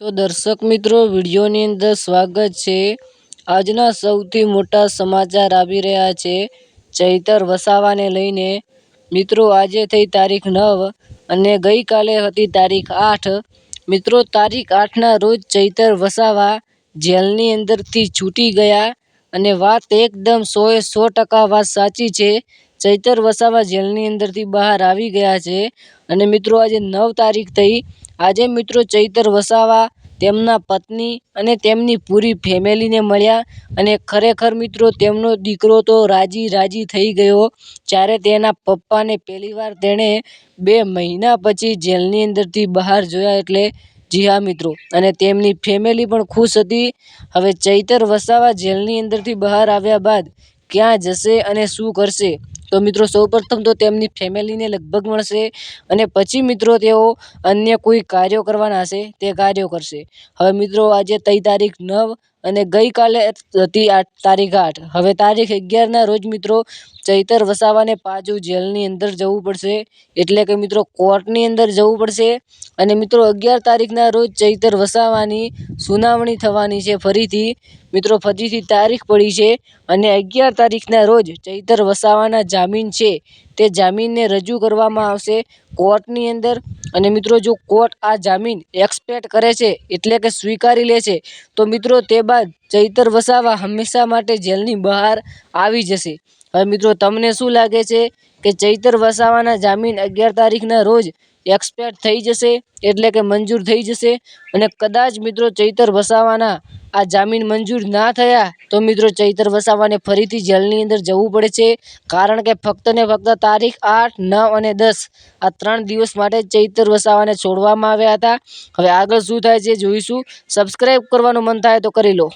તો દર્શક મિત્રો, વિડીયોની અંદર સ્વાગત છે. આજના સૌથી મોટા સમાચાર આવી રહ્યા છે. ચૈતર વસાવાને લઈને. મિત્રો, આજે થઈ તારીખ નવ અને ગઈકાલે હતી તારીખ આઠ. મિત્રો, તારીખ આઠના રોજ ચૈતર વસાવા જેલની અંદરથી છૂટી ગયા અને વાત એકદમ સોએ સો ટકા વાત સાચી છે. ચૈતર વસાવા જેલની અંદરથી બહાર આવી ગયા છે. અને મિત્રો, આજે નવ તારીખ થઈ. આજે મિત્રો ચૈતર વસાવા, તેમના પત્ની અને તેમની પૂરી ફેમિલીને મળ્યા. અને ખરેખર મિત્રો, તેમનો દીકરો તો રાજી રાજી થઈ ગયો. જ્યારે તેના પપ્પાને પહેલીવાર તેણે બે મહિના પછી જેલની અંદરથી બહાર જોયા એટલે, જી હા મિત્રો, અને તેમની ફેમિલી પણ ખુશ હતી. હવે ચૈતર વસાવા જેલની અંદરથી બહાર આવ્યા બાદ ક્યાં જશે અને શું કરશે? તો મિત્રો સૌપ્રથમ તો તેમની ફેમિલીને લગભગ મળશે અને પછી મિત્રો તેઓ અન્ય કોઈ કાર્યો કરવાના હશે તે કાર્યો કરશે. હવે મિત્રો આજે તઈ તારીખ નવ અને ગઈકાલે હતી આઠ તારીખ આઠ. હવે તારીખ અગિયારના રોજ મિત્રો ચૈતર વસાવાને પાછું જેલની અંદર જવું પડશે. એટલે કે મિત્રો કોર્ટની અંદર જવું પડશે. અને મિત્રો અગિયાર તારીખના રોજ ચૈતર વસાવાની સુનાવણી થવાની છે ફરીથી. મિત્રો ફરીથી તારીખ પડી છે અને અગિયાર તારીખના રોજ ચૈતર વસાવાના જામીન છે. તે જામીનને રજૂ કરવામાં આવશે. કોર્ટની અંદર. અને મિત્રો, જો કોર્ટ આ જામીન એક્સપેક્ટ કરે છે, એટલે કે સ્વીકારી લે છે, તો મિત્રો, તે બાદ ચૈતર વસાવા હંમેશા માટે જેલની બહાર આવી જશે. હવે મિત્રો, તમને શું લાગે છે કે ચૈતર વસાવાના જામીન અગિયાર તારીખના રોજ એક્સપેક્ટ થઈ જશે, એટલે કે મંજૂર થઈ જશે? અને કદાચ મિત્રો, ચૈતર વસાવાના આ જામીન મંજૂર ના થયા તો મિત્રો ચૈતર વસાવાને ફરીથી જેલની અંદર જવું પડે છે. કારણ કે ફક્ત ને ફક્ત તારીખ આઠ, નવ અને દસ આ ત્રણ દિવસ માટે ચૈતર વસાવાને છોડવામાં આવ્યા હતા. હવે આગળ શું થાય છે જોઈશું. સબસ્ક્રાઈબ કરવાનું મન થાય તો કરી લો.